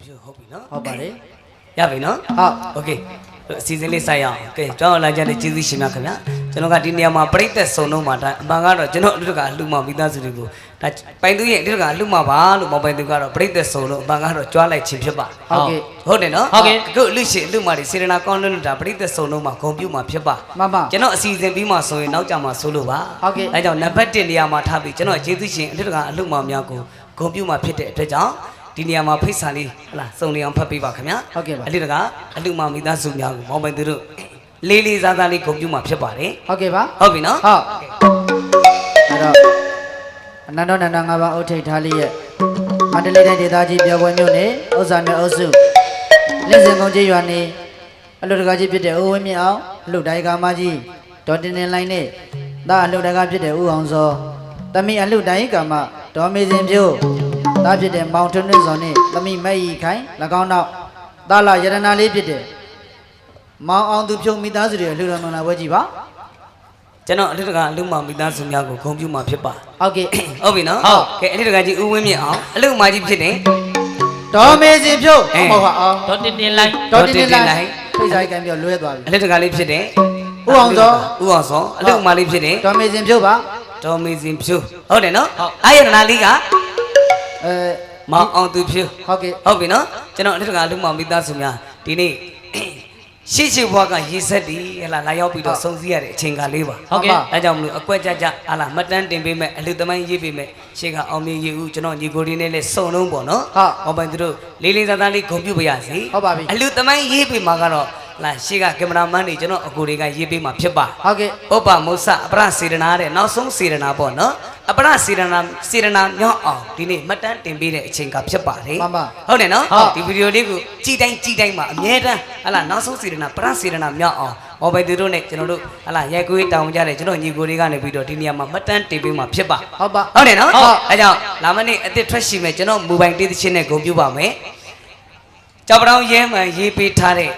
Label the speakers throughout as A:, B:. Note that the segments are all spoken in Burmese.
A: ပြုဟုတ်ပြီနော်
B: ဟုတ်ပါတယ်
A: ရပြီနော်
B: ဟုတ်
A: โอเคအစီအစဉ်လေးစိုက်ရအောင်ကဲကျွန်တော်လာကြတဲ့ကျေးဇူးရှင်များခင်ဗျာကျွန်တော်ကဒီနေရာမှာပြိသက်စုံတော့မှာဒါအမှန်ကတော့ကျွန်တော်အလူတကအလှမမိသားစုတွေကိုဒါပိုင်သူရဲ့အလူတကအလှမပါလို့မပိုင်သူကတော့ပြိသက်စုံလို့အမှန်ကတော့ကြွားလိုက်ခြင်းဖြစ်ပါ
B: ဟုတ်ကဲ့
A: ဟုတ်တယ်နော်
C: ဟုတ်ကဲ့
A: အခုအလူရှင်အလူမတွေစေရနာကောင်းလို့ဒါပြိသက်စုံတော့မှာဂုံပြုမှာဖြစ်ပါ
B: မှန်ပါ
A: ကျွန်တော်အစီအစဉ်ပြီးမှဆိုရင်နောက်ကြမှာဆိုလို့ပါ
B: ဟုတ်ကဲ့
A: အဲကြောင့်နံပါတ်1နေရာမှာထားပြီးကျွန်တော်ကျေးဇူးရှင်အလူတကအလှမများကိုဂုံပြုမှာဖြစ်တဲ့အတွက်ကြောင့် ဒီနေရာမှာဖိတ်စာလေးဟလာစုံလင်အောင်ဖတ်ပေးပါခင်ဗျာ
B: ဟုတ်ကဲ့ပါ
A: အလူတကအလူမမိသားစုများကိုမောင်ပိုင်သူတို့လေးလေးစားစားလေးဂုံပြုမှာဖြစ်ပါတယ်
B: ဟုတ်ကဲ့ပါ
A: ဟုတ်ပြီနော်
B: ဟုတ်အဲ့တော့အနန္တနန္ဒငါးပါးအုတ်ထိတ်ထားလေးရဲ့မန္တလေးတိုင်းဒေသကြီးပြောပွဲမြို့နယ်ဥစ္စာနယ်အုပ်စုလင်းစင်ကုန်းကြီးရွာနေအလုတကာကြီးဖြစ်တဲ့ဦးဝင်းမြင့်အောင်အလုတိုင်းကာမကြီးဒေါ်တင်တင်လိုင်းနဲ့ဒါအလုတကာဖြစ်တဲ့ဦးအောင်စောတမိအလုတိုင်းကာမဒေါ်မေစင်ဖြိုး ဒါဖြစ်တဲ့မောင်ထွန်းထွန်းစောနဲ့တမိမဲ့ဤခိုင်၎င်းတော့ဒါလာယရနာလေးဖြစ်တဲ့မောင်အောင်သူဖြုံမိသားစုတွေအလှူတော်မင်္ဂလာပွဲကြီးပါ
A: ကျွန်တော်အလူတကအလူမမိသားစုများကိုဂုံပြုမှာဖြစ်ပါ
B: ဟုတ်ကဲ့
A: ဟုတ်ပြီနော်
C: ဟုတ်
A: ကဲအလူတကကြီးဦးဝင်းမြင့်အောင်အလူမကြီးဖြစ်တယ်
B: ဒေါ်မေစင်ဖြုတ်
A: အဲ
B: ဟုတ်ပါအောင်
C: ဒေါ်တင်တင်လိုက်
B: ဒေါ်တင်တင်
A: ဒေါ်တင်တင်လို
B: လိုက်င်းဖိတ်ဆိုင်ကံပြောလွဲသွားပြီ
A: အလူတကလေးဖြစ်တယ်
B: ဦးအောင်စော
A: ဦးအောင်စောအလူမလေးဖြစ်တယ်
B: ဒေါ်မေစင်ဖြုတ်ပါ
A: ဒေါ်မေစင်ဖြူဟုတ်တယ်နော်
C: ဟုတ်
A: အာရနာလေးက
B: အဲ
A: မောင်အောင်သူဖြူ
B: ဟုတ်ကဲ့
A: ဟုတ်ပြီနော်ကျွန်တော်အလူတကအလူမမိသားစုများဒီနေ့ရှေ့ရှေ့ဘွားကရေဆက်တီးဟလာလာရောက်ပြီးတော့စုံစည်းရတဲ့အချိန်ကလေးပါ
C: ဟုတ်ကဲ့
A: အဲကြောင့်မလို့အကွက်ကြကြဟာလာမတ်တန်းတင်ပေးမဲ့အလူသမိုင်းရေးပေးမဲ့ရှေ့ကအောင်မြင်ရေးဦးကျွန်တော်ညီကိုရင်းနဲ့လည်းစုံလုံးပေါ့နော်
B: ဟုတ်
A: ဟောပိုင်သူတို့လေးလေးစားစားလေးဂုဏ်ပြုပါရစေ
B: ဟုတ်ပါပြီ
A: အလူသမိုင်းရေးပေးမှာကတော့လာရှေ့ကကင်မရာမန်တွေကျွန်တော်အကူတွေကရေးပေးမှာဖြစ်ပါ
B: ဟုတ်ကဲ့
A: ပုပ္ပမုဆအပရစေရနာတဲ့နောက်ဆုံးစေရနာပေါ့နော် အပရစေရနာစေရနာမြောက်အောင်ဒီနေ့မှတ်တမ်းတင်ပေးတဲ့အချိန်ကဖြစ်ပါတယ်
B: မှန်ပါ
A: ဟုတ်တယ်နော်
B: ဟုတ်
A: ဒီဗီဒီယိုလေးကိုကြည်တိုင်းကြည်တိုင်းမှာအမြဲတမ်းဟလာနောက်ဆုံးစေရနာပရစေရနာမြောက်အောင်မော်ဘိုင်သူတို့နဲ့ကျွန်တော်တို့ဟလာရိုက်ကွေးတောင်းကြတယ်ကျွန်တော်ညီကိုတွေကနေပြီးတော့ဒီနေရာမှာမှတ်တမ်းတင်ပေးမှာဖြစ်ပါ
B: ဟုတ်ပါ
A: ဟုတ်တယ်နော်
B: ဟုတ်
A: အဲကြောင့်လာမနေ့အစ်စ်ထွက်ရှိမယ်ကျွန်တော်မူပိုင်တေးသချင်းနဲ့ဂုဏ်ပြုပါမယ်ကြောက်ပတောင်ရဲမှန်ရေးပေးထားတဲ့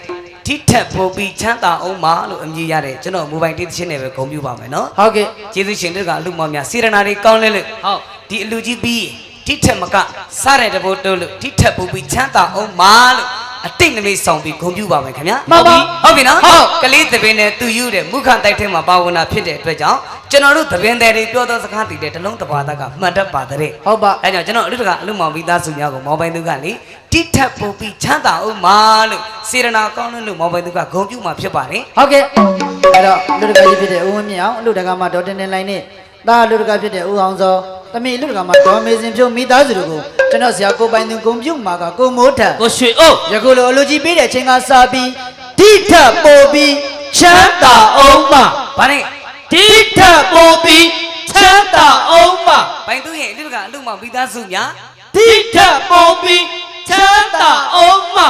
A: ထိထက်ပိုပြီးချမ်းသာအောင်ပါလို့အမည်ရတဲ့ကျွန်တော်မူပိုင်တေးသချင်းနဲ့ပဲဂုဏ်ပြုပါမယ်နော်
B: ဟုတ်ကဲ့
A: ကျေးဇူးရှင်တို့ကအလူမောင်များစေရနာတွေကောင်းလဲလို့
C: ဟုတ်
A: ဒီအလူကြီးပြီးထိထက်မကစားတဲ့တဘောတိုးလို့ထိထက်ပိုပြီးချမ်းသာအောင်ပါလို့ အတိတ်နမိတ်ဆောင်ပြီးဂုဏ်ပြုပါမယ်ခင်ဗျာ
B: မှန်ပါ
A: ဟုတ်ပြီနော်ကလေးသပင်းနဲ့သူယူတဲ့မုခတိုက်ထဲမှာပါဝင်တာဖြစ်တဲ့အတွက်ကြောင့်ကျွန်တော်တို့သပင်းတွေပြောသောစကားတည်တဲ့တလုံးတစ်ပါးသားကမှတ်တတ်ပါတဲ့
B: ဟုတ်ပါ
A: အဲကြောင့်ကျွန်တော်အလူတကအလူမောင်ပြီးသားစုများကိုမောင်ပိုင်သူကလေတိထက်ပိုပြီးချမ်းသာအောင်ပါလို့စေရနာကောင်းလို့မောင်ပိုင်သူကဂုဏ်ပြုမှာဖြစ်ပါတယ်
B: ဟုတ်ကဲ့အဲ့တော့လူတကာကြီးဖြစ်တဲ့ဦးဝင်းမြင့်အောင်လူတကာမှာဒေါ်တင်တင်လိုင်းနဲ့ဒါလူတကာဖြစ်တဲ့ဦးအောင်စော တမိလူတကာမှာဒေါ်မေစင်ဖြုတ်မိသားစုတို့ကိုကျွန်တော်ဆရာကိုပိုင်သူဂုံပြုတ်မှာကကိုမိုးထက်
C: ကိုရွှေအိုး
B: ယခုလိုအလူကြီးပေးတဲ့အချိန်ကစပြီးတိထက်ပိုပြီးချမ်းသာအောင်ပါ။
A: ဘာနဲ့
C: ဒီထက်ပိုပြီးချမ်းသာအောင်ပါ
A: ပိုင်သူရဲ့အလူတကအလူမောင်ပြီးသားစုများ
C: ဒီထက်ပိုပြီးချမ်းသာအောင်ပါ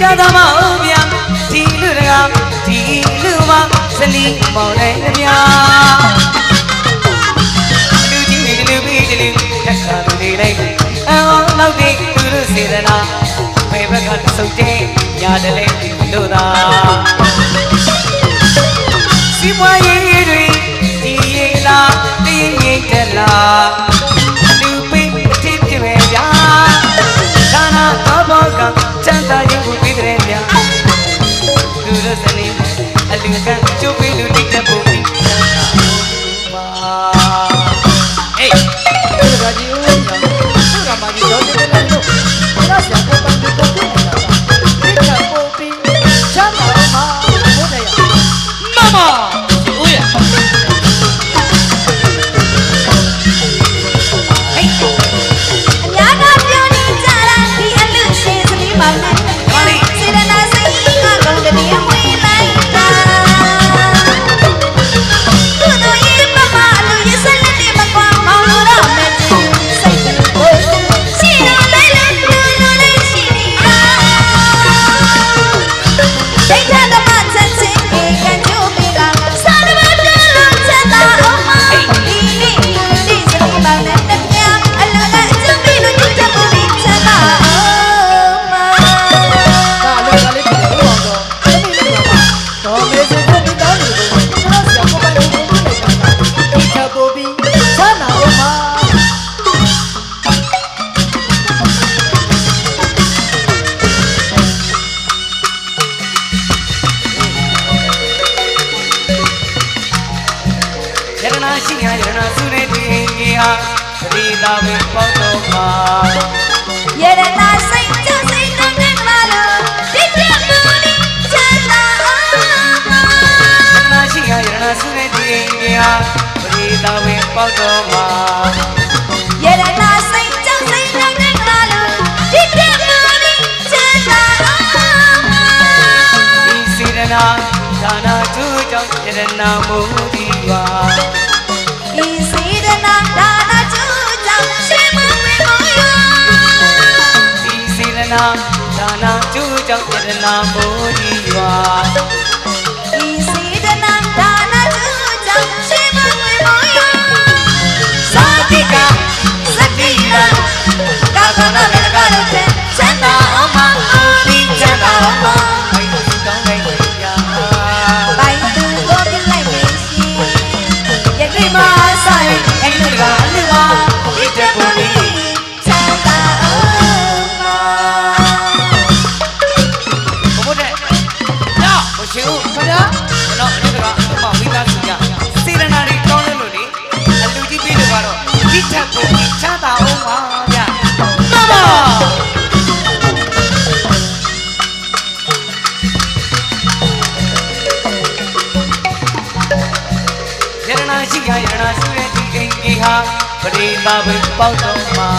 A: ကြည်ကြသမောင်ဗျာဒီလူတကဒီလူမစလီမောင်လိုက်မြာလူကြီးတွေလူပြီးတလူထက်ခါသူတွေလိုက်အော်နောက်ဒီသူတို့စေတနာဘယ်ဘက်ကစုတ်တဲ့ညာတလဲလို့သာစီမွားရေးတွေဒီရေလာတင်းရင်တက်လာလူ တောင်းနေတော့ကျွန်တော်ဆရာကိုပိုင်ကိုပို
B: င်နဲ့ပါတာအိတ်ချပိုးပြီးဆာနာအောင်ပါရ
C: တနာရှိရာ
A: ရတနာစုနေတွင်ငြိအားသတိသာပင်ပေါတော့မှာ
D: ရတနာစိတ်
A: ဏရှိရရဏစုနေတည်ကြီးဟာပရိသာဝေပေါတော်မှာ
D: ယရနာစိတ်ကြစိတ်နဲ့နဲ့မလို့ဒီပြမူနီချမ်းသာအောင်
A: ဒီစေရနာဒါနာသူကြောင့်ယရဏမူဒီပါ
D: ဤစေတနာဒါနကျူကြောင့်ရှင်မဝေကိုယော
A: ဒီစေရနာဒါနာသူကြောင့်ယရဏမူဒီပါ
D: ချ ပရိသာ
A: ဝေပေါက်တော်မှာ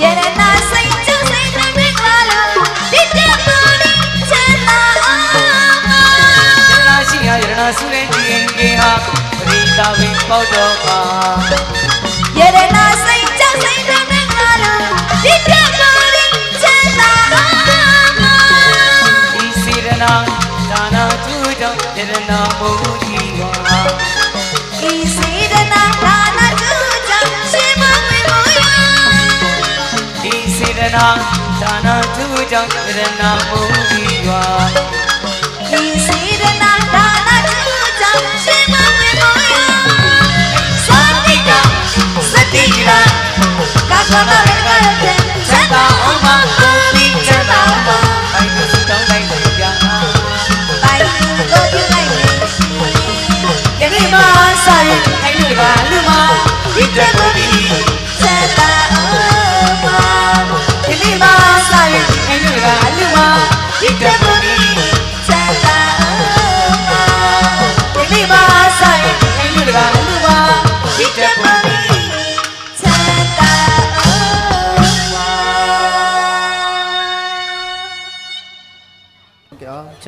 A: ယရနာ
D: စိတ်ကျစိတ်နဲ့မင်္ဂလာလို့ဒီတပူနီချမ်းသာအောင်မ
A: ယရနာရှိရယရနာရှိတဲ့ဒီအိမ်ကြီးဟာပရိသာဝေပေါက်တော်မှာ
D: ယရနာစိတ်ကြစိတ်နဲ့မင်္ဂလာလို့ဒီပြပါရီချမ်းသာအောင်မ
A: ဒီစေရနာဒါနာသူကြောင့်ယရနာမူဒီပါ
D: နာဒါနာ
A: သူကြောင့်ယရနာမူဒီပါ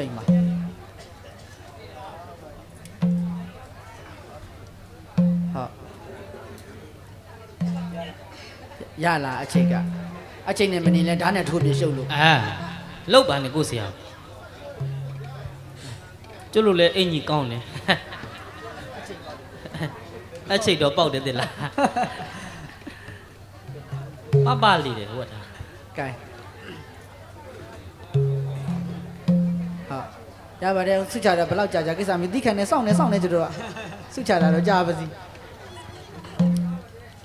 D: ချိ
A: န်
B: ပါဟုတ်ရလာအချိန်ကအချိန်နဲ့မနေလဲဓာတ်နဲ့ထိုးပြရှုပ်လို့
C: အာလောက်ပါနဲ့ကိုဆရာကျွတ်လို့လဲအင်ကြီးကောင်းတယ်အချိတ်တော့ပေါက်တယ်တဲ့လားပပလေးတယ်ဟုတ်တာ
B: ကဲ ရပါတယ်စုချတာဘယ်လောက်ကြာကြာကိစ္စမသိခံနေစောင့်နေစောင့်နေကြတော့စုချတာတော့ကြာပါစီ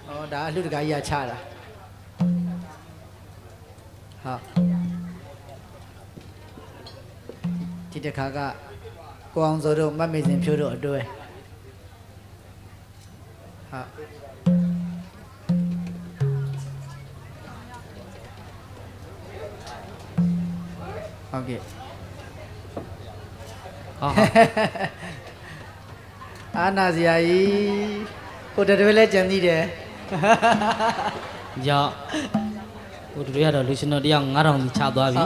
B: ဩဒါအလှတကာကြီးကချတာဟုတ်ဒီတစ်ခါကကိုအောင်စောတို့မတ်မေစင်ဖြိုးတို့အတွဲဟုတ်ဟုတ်ကဲ့
C: ဟော
B: အာနာစရာကြီးကိုတတွဲလဲကြံသေးတယ်
C: ကြောင့်ဟိုတို့ရတော့လူရှင်တော်တယောက်9000ကြီးချသွားပြီ